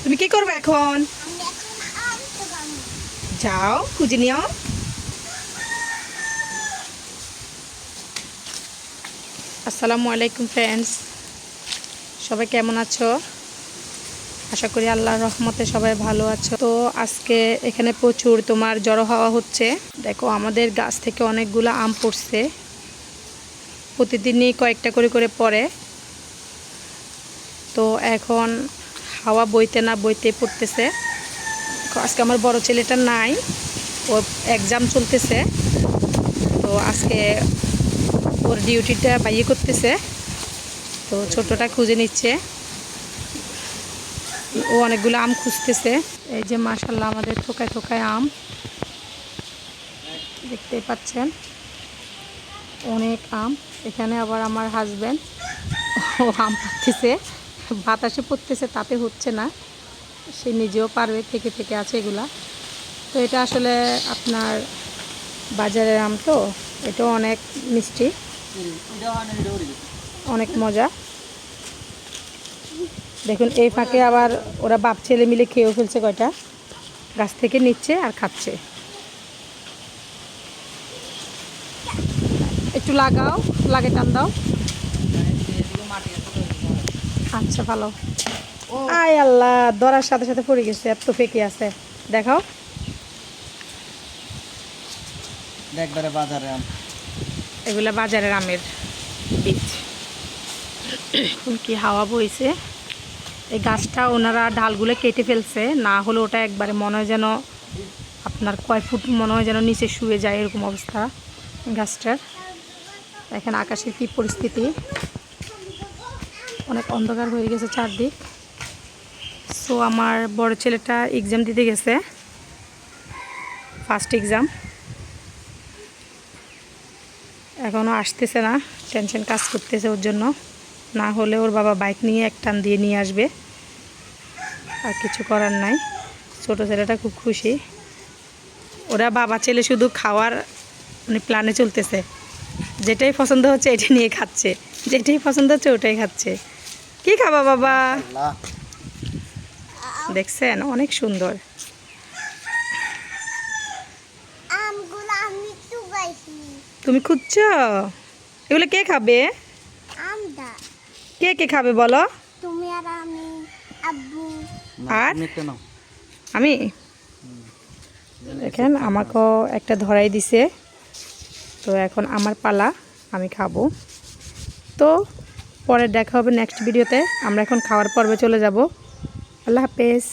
তুমি কি করবে এখন। যাও, খুঁজে নিও। আসসালামু আলাইকুম ফ্রেন্ডস সবাই কেমন আছো? আশা করি আল্লাহর রহমতে সবাই ভালো আছো। তো আজকে এখানে প্রচুর তোমার জড়ো হাওয়া হচ্ছে। দেখো, আমাদের গাছ থেকে অনেকগুলো আম পড়ছে। প্রতিদিনই কয়েকটা করে করে পড়ে। তো এখন হাওয়া বইতে না বইতে পড়তেছে। আজকে আমার বড় ছেলেটা নাই, ও এক্সাম চলতেছে। তো আজকে ওর ডিউটিটা বাইয়ে করতেছে। তো ছোটটা খুঁজে নিচ্ছে। ও অনেকগুলো আম খুঁজতেছে। এই যে মাশাল্লাহ আমাদের থোকায় থোকায় আম। দেখতে পাচ্ছেন? অনেক আম। এখানে আবার আমার হাজব্যান্ড ও আম পাচ্ছেছে বাতাসে পড়তেছে, তাতে হচ্ছে না। সে নিজেও পারবে, থেকে থেকে আছে এগুলা। তো এটা আসলে আপনার বাজারের আম তো, এটাও অনেক মিষ্টি। অনেক মজা। দেখুন, এই ফাঁকে আবার ওরা বাপ ছেলে মিলে খেয়েও ফেলছে কয়টা। গাছ থেকে নিচ্ছে আর খাচ্ছে। একটু লাগাও, লাগে টান দাও। আচ্ছা ভালো। আয় আল্লাহ ধরার সাথে সাথে পড়ে গেছে এত ফেঁকে আছে। দেখাও। একবারে বাজারে আম। এগুলা বাজারের আমের বীজ। এখন কি হাওয়া বইছে। এই গাছটা ওনারা ডালগুলো কেটে ফেলছে না হলে ওটা একবারে মনে হয় যেন আপনার কয় ফুট মনে হয় যেন নিচে শুয়ে যায় এরকম অবস্থা গাছটার। এখন আকাশের কি পরিস্থিতি। অনেক অন্ধকার হয়ে গেছে চারদিক। সো আমার বড় ছেলেটা এক্সাম দিতে গেছে। ফার্স্ট এক্সাম এখনও আসতেছে না টেনশন কাজ করতেছে ওর জন্য। না হলে ওর বাবা বাইক নিয়ে এক টান দিয়ে নিয়ে আসবে। আর কিছু করার নাই। ছোটো ছেলেটা খুব খুশি। ওরা বাবা ছেলে শুধু খাওয়ার মানে প্ল্যানে চলতেছে। যেটাই পছন্দ হচ্ছে এটা নিয়ে খাচ্ছে। যেটাই পছন্দ হচ্ছে, ওটাই খাচ্ছে। কি খাবা বাবা? দেখছেন অনেক সুন্দর। তুমি খুঁজছ? এগুলো কে খাবে? আমটা। কে কে খাবে বলো? তুমি আর আমি আব্বু। আর? তুমি একটা নাও। আমি? দেখেন আমাকেও একটা ধরাই দিছে। তো এখন আমার পালা আমি খাব। তো পরে দেখা হবে নেক্সট ভিডিওতে আমরা এখন খাওয়ার পর্বে চলে যাব। আল্লাহ হাফেজ।